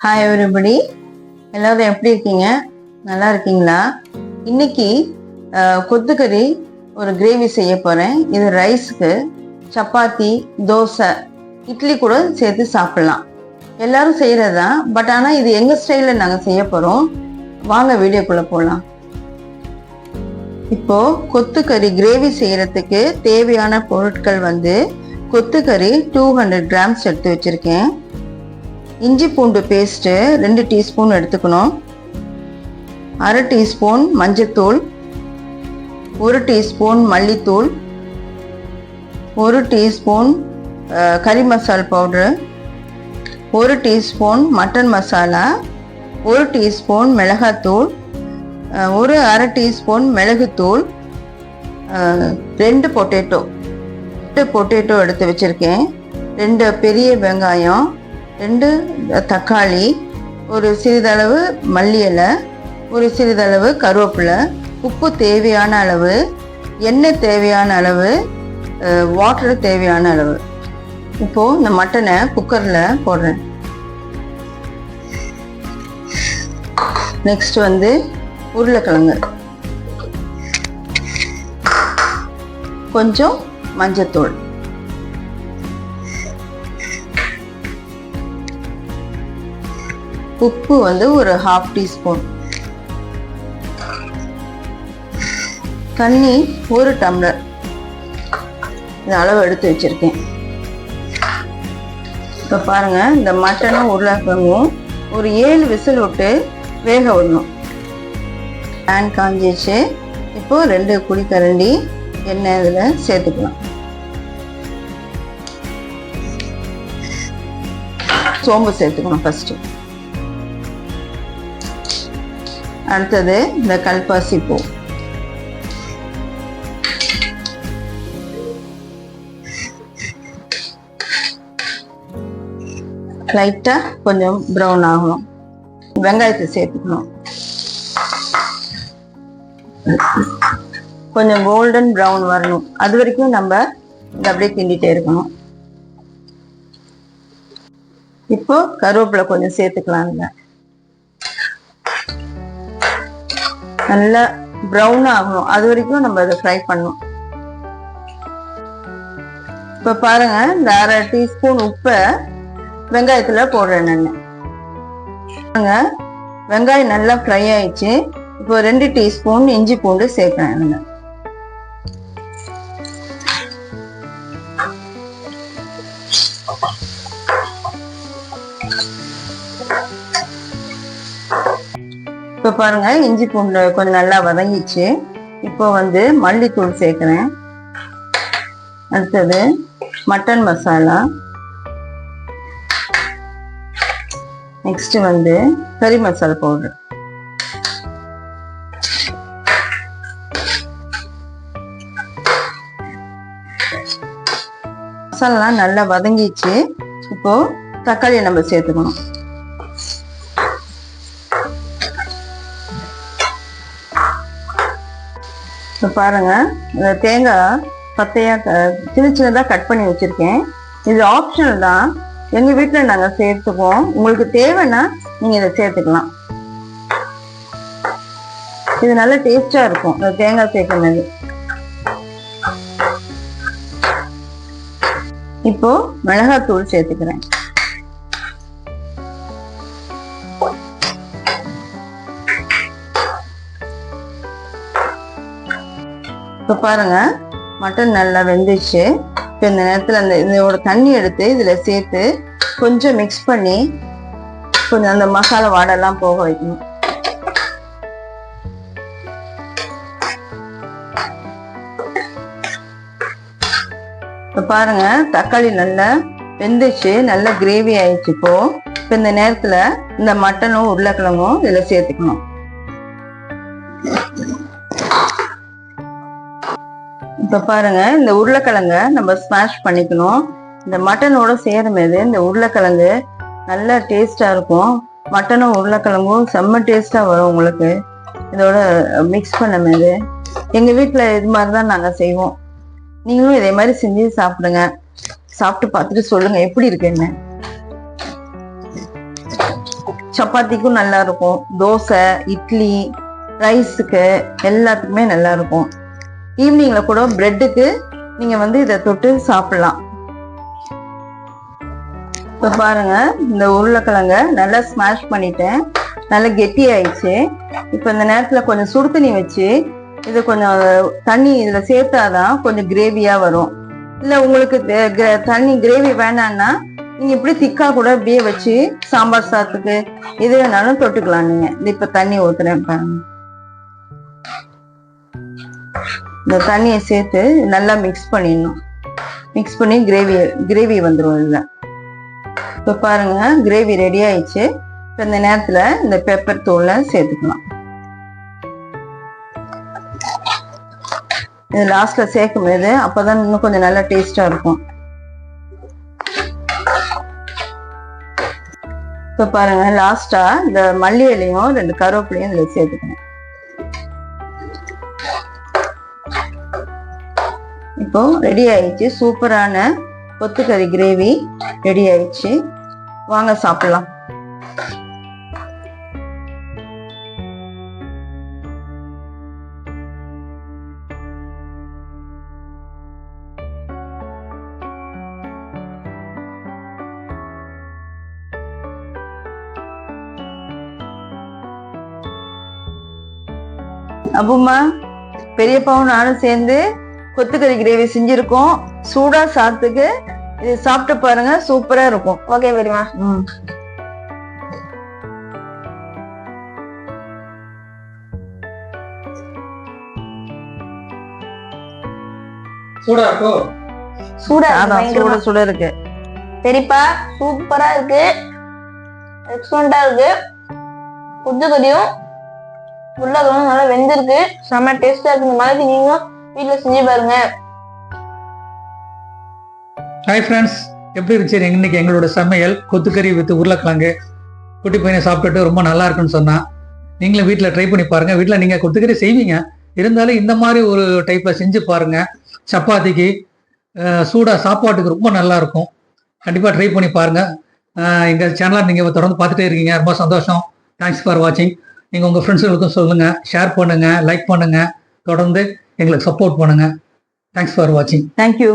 Hi everybody எல்லாரும் எப்படி இருக்கீங்க? நல்லா இருக்கீங்களா? இன்னைக்கு கொத்துக்கறி ஒரு கிரேவி செய்ய போகிறேன் இது ரைஸ்க்கு சப்பாத்தி தோசை இட்லி கூட சேர்த்து சாப்பிட்லாம். எல்லாரும் செய்கிறது தான் பட் ஆனால் இது எங்கள் ஸ்டைலில் நாங்கள் செய்ய போகிறோம் வாங்க வீடியோக்குள்ளே போகலாம் இப்போது கொத்துக்கறி கிரேவி செய்கிறதுக்கு தேவையான பொருட்கள் வந்து கொத்துக்கறி டூ ஹண்ட்ரட் கிராம்ஸ் எடுத்து வச்சுருக்கேன். இஞ்சி பூண்டு பேஸ்ட்டு ரெண்டு டீஸ்பூன் எடுத்துக்கணும். அரை டீஸ்பூன் மஞ்சத்தூள் ஒரு டீஸ்பூன் மல்லித்தூள் ஒரு டீஸ்பூன் கறி மசால் பவுட்ரு ஒரு டீஸ்பூன் மட்டன் மசாலா ஒரு டீஸ்பூன் மிளகாத்தூள் ஒரு அரை டீஸ்பூன் மிளகுத்தூள் ரெண்டு பொட்டேட்டோ ரெண்டு பொட்டேட்டோ எடுத்து வச்சுருக்கேன். ரெண்டு பெரிய வெங்காயம் ரெண்டு தக்காளி ஒரு சிறிதளவு மல்லி இலை ஒரு சிறிதளவு கருவேப்பிலை. உப்பு தேவையான அளவு எண்ணெய் தேவையான அளவு வாட்டர் தேவையான அளவு. இப்போது இந்த மட்டனை குக்கரில் போடுறேன். நெக்ஸ்ட் வந்து உருளைக்கிழங்கு. கொஞ்சம் மஞ்சத்தூள். உப்பு வந்து ஒரு ஹாஃப் டீஸ்பூன் தண்ணி ஒரு டம்ளர். இந்த அளவு எடுத்து வச்சுருக்கேன். இப்போ பாருங்கள் இந்த மட்டனும் உருளைக்கிழங்கும் ஒரு ஏழு விசில் விட்டு வேக விடணும். பேன் காஞ்சிச்சு இப்போது ரெண்டு குழிக்கரண்டி எண்ணெய் இதில் சேர்த்துக்கலாம். சோம்பு சேர்த்துக்கணும் ஃபஸ்ட்டு அடுத்தது இந்த கல்பாசி பூ லைட்டாக கொஞ்சம் ப்ரௌன் ஆகணும். வெங்காயத்தை சேர்த்துக்கணும். கொஞ்சம் கோல்டன் ப்ரௌன் வரணும். அது வரைக்கும் நம்ம இதை அப்படியே கிண்டிட்டே இருக்கணும். இப்போ கருவேப்பிலை கொஞ்சம் சேர்த்துக்கலாம் நல்லா ப்ரௌன் ஆகணும். அது வரைக்கும் நம்ம அதை ஃப்ரை பண்ணணும். இப்போ பாருங்க இந்த அரை டீஸ்பூன் உப்பை வெங்காயத்தில் போடுறேன் நான். வெங்காயம் நல்லா ஃப்ரை ஆயிடுச்சு. இப்போ ரெண்டு டீஸ்பூன் இஞ்சி பூண்டு சேர்க்கிறேன் இதுல. இப்போ பாருங்கள் இஞ்சி பூண்டு கொஞ்சம் நல்லா வதங்கிச்சு. இப்போ வந்து மல்லித்தூள் சேர்க்குறேன். அடுத்தது மட்டன் மசாலா. நெக்ஸ்ட்டு வந்து கறி மசாலா பவுடர். மசாலாலாம் நல்லா வதங்கிச்சு. இப்போது தக்காளியை நம்ம சேர்த்துக்கணும். இப்போ பாருங்கள் இந்த தேங்காய் பத்தையாக க- சின்ன சின்னதாக கட் பண்ணி வச்சுருக்கேன். இது ஆப்ஷனல் தான். எங்கள் வீட்டில் நாங்கள் சேர்த்துக்குவோம். உங்களுக்கு தேவைன்னா நீங்கள் இதை சேர்த்துக்கலாம். இது நல்ல டேஸ்டாக இருக்கும். இந்த தேங்காய் சேர்க்கறது இப்போ மிளகாத்தூள் சேர்த்துக்கிறேன். இப்போ பாருங்கள் மட்டன் நல்லா வெந்துச்சு. இப்போ இந்த நேரத்தில் அந்த இதோட தண்ணி எடுத்து இதில் சேர்த்து கொஞ்சம் மிக்ஸ் பண்ணி கொஞ்சம் அந்த மசாலா வாடெல்லாம் போக வைக்கணும். இப்போ பாருங்க தக்காளி நல்லா வெந்துச்சு நல்லா கிரேவி ஆயிடுச்சு இப்போ. இப்போ இந்த நேரத்தில் இந்த மட்டனும் உருளைக்கிழங்கும் இதில் சேர்த்துக்கணும். இப்போ பாருங்க இந்த உருளைக்கிழங்க நம்ம ஸ்மாஷ் பண்ணிக்கணும். இந்த மட்டனோட சேரும்போது இந்த உருளைக்கிழங்கு நல்லா டேஸ்டாக இருக்கும். மட்டனும் உருளைக்கிழங்கும் செம்ம டேஸ்டாக வரும் உங்களுக்கு. இதோட மிக்ஸ் பண்ணும்போது எங்கள் வீட்டில் இது மாதிரி தான் நாங்கள் செய்வோம். நீங்களும் இதே மாதிரி செஞ்சு சாப்பிடுங்க. சாப்பிட்டு பார்த்துட்டு சொல்லுங்கள் எப்படி இருக்குன்னு. சப்பாத்திக்கும் நல்லா இருக்கும். தோசை இட்லி ரைஸுக்கு எல்லாத்துக்குமே நல்லா இருக்கும். ஈவினிங்ல கூட பிரெட்டுக்கு நீங்க வந்து இதை தொட்டு சாப்பிடலாம். இப்போ பாருங்க இந்த உருளைக்கிழங்க நல்லா ஸ்மாஷ் பண்ணிட்டேன். நல்லா கெட்டி ஆயிடுச்சு இப்போ இந்த நேரத்தில் கொஞ்சம் சுடு தண்ணி வச்சு இது கொஞ்சம் தண்ணி இதில் சேர்த்தாதான் கொஞ்சம் கிரேவியாக வரும். இல்லை உங்களுக்கு தண்ணி கிரேவி வேணான்னா நீங்கள் இப்படி திக்காக கூட அப்படியே வச்சு சாம்பார் சாதத்துக்கு எது வேணாலும் தொட்டுக்கலாம் நீங்கள் இது இப்போ தண்ணி ஊற்றுறேன் பாருங்க. இந்த தண்ணியை சேர்த்து நல்லா மிக்ஸ் பண்ணிடணும். மிக்ஸ் பண்ணி கிரேவி கிரேவி வந்துடும் இதில். இப்போ பாருங்க கிரேவி ரெடி ஆயிடுச்சு. இப்போ இந்த நேரத்தில் இந்த பெப்பர் தூளை சேர்த்துக்கலாம். இது லாஸ்ட்ல சேர்க்கும் போது அப்பதான் இன்னும் கொஞ்சம் நல்லா டேஸ்டா இருக்கும். இப்போ பாருங்க லாஸ்டா இந்த மல்லி இலையும் ரெண்டு கருவேப்பிலையும் இதுல சேர்த்துக்கணும். இப்போ ரெடி ஆயிடுச்சு. சூப்பரான கொத்துக்கறி கிரேவி ரெடி ஆயிடுச்சு. வாங்க சாப்பிடலாம். அப்புமா பெரியப்பாவும் நானும் சேர்ந்து கொத்துக்கறி கிரேவி செஞ்சிருக்கோம். சூடா சாதத்துக்கு இது சாப்பிட்டு பாருங்க சூப்பரா இருக்கும். ஓகே பெரியமா சூடா இருக்கோ? சூடா இருக்கு அதான் சுட பயங்கரமா. சுட இருக்கு. பெரியப்பா சூப்பரா இருக்கு. எக்ஸலண்டா இருக்கு. புத்துக்கறியும் உருளைக்கிழங்கும் நல்லா வெந்திருக்கு. செம்ம டேஸ்டா இருக்கு. இந்த மாதிரி நீங்களும் வீட்ல செஞ்சு பாருங்க. ஹாய் ஃப்ரெண்ட்ஸ் எப்படி இருந்துச்சு? இன்னைக்கு எங்களோட சமையல் கொத்துக்கறி வித்து உருளைக்கிழங்கு குட்டி பையனை சாப்பிட்டுட்டு ரொம்ப நல்லா இருக்குன்னு சொன்னான் நீங்களும் வீட்டில் ட்ரை பண்ணி பாருங்கள் வீட்டில் நீங்கள் கொத்துக்கறி செய்வீங்க. இருந்தாலும் இந்த மாதிரி ஒரு டைப்பில் செஞ்சு பாருங்கள் சப்பாத்திக்கு சூடாக சாப்பாட்டுக்கு ரொம்ப நல்லா இருக்கும். கண்டிப்பாக ட்ரை பண்ணி பாருங்கள் எங்கள் எங்க சேனலை நீங்கள் தொடர்ந்து பார்த்துட்டே இருக்கீங்க. ரொம்ப சந்தோஷம். தேங்க்ஸ் ஃபார் வாட்சிங் நீங்கள் உங்கள் ஃப்ரெண்ட்ஸுகளுக்கும் சொல்லுங்கள் ஷேர் பண்ணுங்கள் லைக் பண்ணுங்கள் தொடர்ந்து எங்களுக்கு சப்போர்ட் பண்ணுங்கள் தேங்க்ஸ் ஃபார் வாட்சிங் தேங்க்யூ